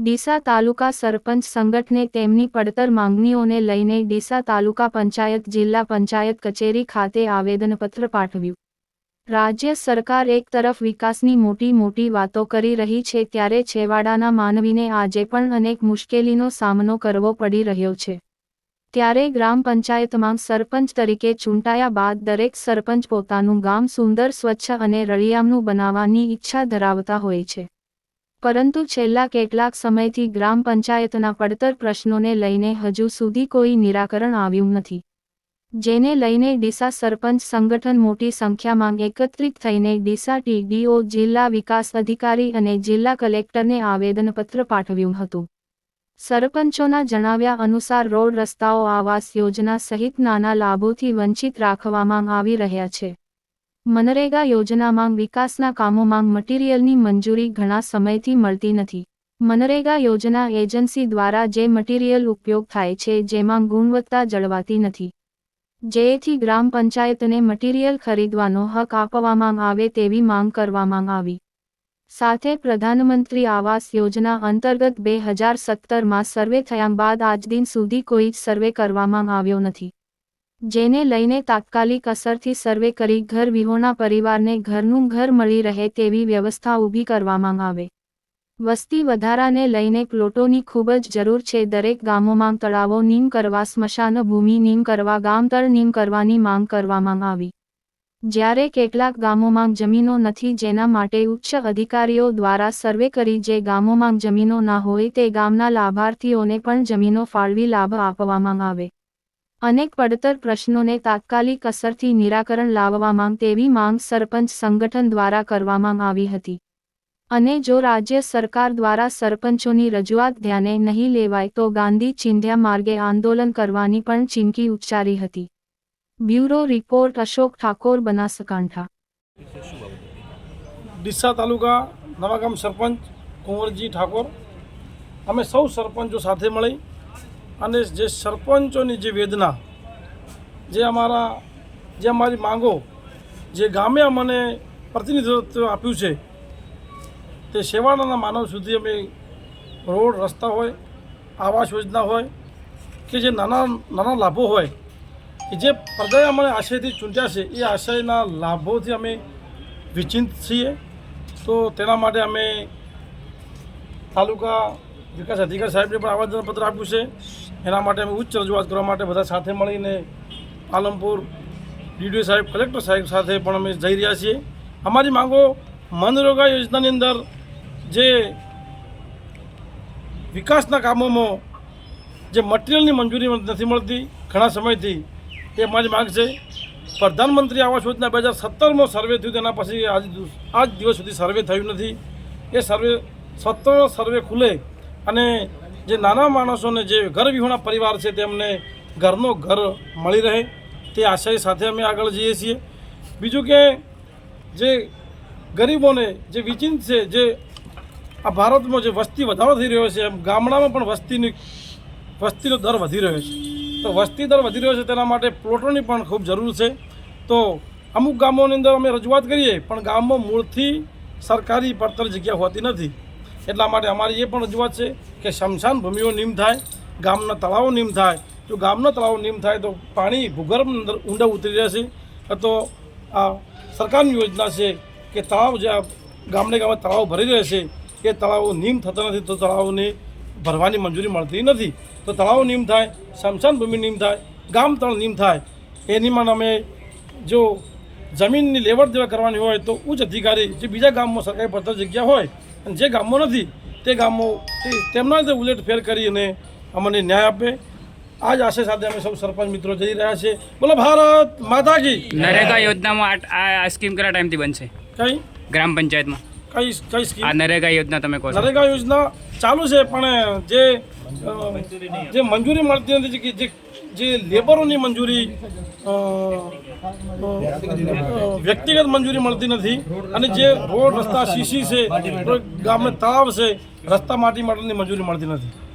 ડીસા તાલુકા સરપંચ સંગઠને તેમની પડતર માંગણીઓને લઈને ડીસા તાલુકા પંચાયત, જિલ્લા પંચાયત કચેરી ખાતે આવેદનપત્ર પાઠવ્યું. રાજ્ય સરકાર એક તરફ વિકાસની મોટી મોટી વાતો કરી રહી છે, ત્યારે છેવાડાના માનવીને આજે પણ અનેક મુશ્કેલીનો સામનો કરવો પડી રહ્યો છે. ત્યારે ગ્રામ પંચાયતમાં સરપંચ તરીકે ચૂંટાયા બાદ દરેક સરપંચ પોતાનું ગામ સુંદર, સ્વચ્છ અને રળિયામનું બનાવવાની ઈચ્છા ધરાવતા હોય છે. પરંતુ છેલ્લા કેટલાક સમયથી ગ્રામ પંચાયતના પડતર પ્રશ્નોને લઈને હજુ સુધી કોઈ નિરાકરણ આવ્યું નથી. જેને લઈને ડીસા સરપંચ સંગઠન મોટી સંખ્યામાં એકત્રિત થઈને ડીસા ટીડીઓ, જિલ્લા વિકાસ અધિકારી અને જિલ્લા કલેક્ટરને આવેદનપત્ર પાઠવ્યું હતું. સરપંચોના જણાવ્યા અનુસાર રોડ રસ્તાઓ આવાસ યોજના સહિત નાના લાભોથી વંચિત રાખવામાં આવી રહ્યા છે. મનરેગા યોજનામાં વિકાસના કામોમાં મટીરીયલની મંજૂરી ઘણા સમયથી મળતી નથી. મનરેગા યોજના એજન્સી દ્વારા જે મટીરીયલ ઉપયોગ થાય છે જેમાં ગુણવત્તા જળવાતી નથી. જેથી ગ્રામ પંચાયતને મટીરીયલ ખરીદવાનો હક આપવામાં આવે તેવી માંગ કરવામાં આવી. સાથે પ્રધાનમંત્રી આવાસ યોજના અંતર્ગત બે હજાર સત્તરમાં સર્વે થયા બાદ આજ દિન સુધી કોઈ જ સર્વે કરવામાં આવ્યો નથી. જેને લઈને તાત્કાલિક અસરથી સર્વે કરી ઘર વિહોણા પરિવારને ઘરનું ઘર મળી રહે તેવી વ્યવસ્થા ઊભી કરવામાં આવે. વસ્તી વધારાને લઈને પ્લોટોની ખૂબ જ જરૂર છે. દરેક ગામોમાં તળાવો નીમ કરવા સ્મશાન ભૂમિ નીમ કરવા, ગામતળ નીમ કરવાની માંગ કરવામાં આવી. જ્યારે કેટલાક ગામોમાં જમીનો નથી જેના માટે ઉચ્ચ અધિકારીઓ દ્વારા સર્વે કરી જે ગામોમાં જમીનો ના હોય તે ગામના લાભાર્થીઓને પણ જમીનો ફાળવી લાભ આપવામાં આવે. અનેક પડતર પ્રશ્નોને તાત્કાલિક અસરથી નિરાકરણ લાવવામાં તેવી માંગ સરપંચ સંગઠન દ્વારા કરવામાં આવી હતી. અને જો રાજ્ય સરકાર દ્વારા સરપંચોની રજૂઆત ધ્યાને નહીં લેવાય તો ગાંધી ચિંધ્યા માર્ગે આંદોલન કરવાની પણ ચીમકી ઉચ્ચારી હતી. Bureau report Ashok Thakor Banaskantha. Deesa તાલુકા નવાગામ સરપંચ કુંવરજી ઠાકોર. અમે સૌ સરપંચો સાથે મળી અને જે સરપંચોની જે વેદના, જે અમારા, જે અમારી માંગો, જે ગામે અમને પ્રતિનિધિત્વ આપ્યું છે, તે સેવાના માનવ સુધી અમે રોડ, રસ્તા હોય, આવાસ યોજના હોય કે જે નાના નાના લાભો હોય કે જે પ્રજાએ અમને આશયથી ચૂંટ્યા છે એ આશયના લાભોથી અમે વિચિંત છીએ. તો તેના માટે અમે તાલુકા વિકાસ અધિકારી સાહેબને પણ આવેદનપત્ર આપ્યું છે. એના માટે અમે ઉચ્ચ રજૂઆત કરવા માટે બધા સાથે મળીને પાલનપુર ડીડીઓ સાહેબ, કલેક્ટર સાહેબ સાથે પણ અમે જઈ રહ્યા છીએ. અમારી માંગો મનરેગા યોજનાની અંદર જે વિકાસના કામોમાં જે મટીરિયલની મંજૂરી નથી મળતી, ઘણા સમયથી એ જ માંગ છે. પ્રધાનમંત્રી આવાસ યોજના બે હજાર સત્તરમાં સર્વે થયું તેના પછી આજ આજ દિવસ સુધી સર્વે થયું નથી. એ સર્વે સત્તર સર્વે ખુલે અને જે નાના માણસોને જે ઘર વિહોણા પરિવાર છે તેમને ઘરનો ઘર મળી રહે. તે આશય સાથે અમે આગળ જઈએ છીએ. બીજું કે જે ગરીબોને જે વિચિંત છે, જે આ ભારતમાં જે વસ્તી વધારો થઈ રહ્યો છે, એમ ગામડામાં પણ વસ્તીની વસ્તીનો દર વધી રહ્યો છે. તો વસ્તી દર વધી રહ્યો છે તેના માટે પ્લોટોની પણ ખૂબ જરૂર છે. તો અમુક ગામોની અંદર અમે રજૂઆત કરીએ, પણ ગામમાં મૂળથી સરકારી પડતર જગ્યા હોતી નથી. એટલા માટે અમારી એ પણ રજૂઆત છે કે શમશાન ભૂમિઓ નીમ થાય, ગામના તળાવો નીમ થાય. જો ગામના તળાવો નીમ થાય તો પાણી ભૂગર્ભ અંદર ઊંડા ઉતરી રહેશે. તો આ સરકારની યોજના છે કે તળાવ જે ગામડે ગામમાં તળાવ ભરી રહેશે, એ તળાવો નીમ થતા નથી તો તળાવોને ભરવાની મંજૂરી મળતી નથી. તો તળાવ નિયમ થાય સમશાન ભૂમિ નિયમ થાય ગામ તળ નીમ થાય. એનીમાં અમે જો જમીનની લેવડ દેવડ કરવાની હોય તો ઉચ્ચ અધિકારી જે બીજા ગામમાં સરકારી પડતર જગ્યા હોય અને જે ગામમાં નથી તે ગામો તેમના રીતે ઉલેટ ફેર કરી અને અમને ન્યાય આપે. આ જ આશય સાથે અમે સૌ સરપંચ મિત્રો જઈ રહ્યા છે બોલો ભારત માતા કી. નરેગા યોજનામાં આ સ્કીમ કેટલા ટાઈમથી બનશે? કઈ? ગ્રામ પંચાયતમાં. કઈ કઈ સ્કીમ આ નરેગા યોજના તમે કહો નરેગા યોજના ચાલુ છે, પણ જે જે મંજૂરી મળતી નથી કે જે જે લેબરોની મંજૂરી વ્યક્તિગત મંજૂરી મળતી નથી અને જે રોડ રસ્તા સીસી છે ગામે તળાવ છે, રસ્તા માટી માટેની મંજૂરી મળતી નથી.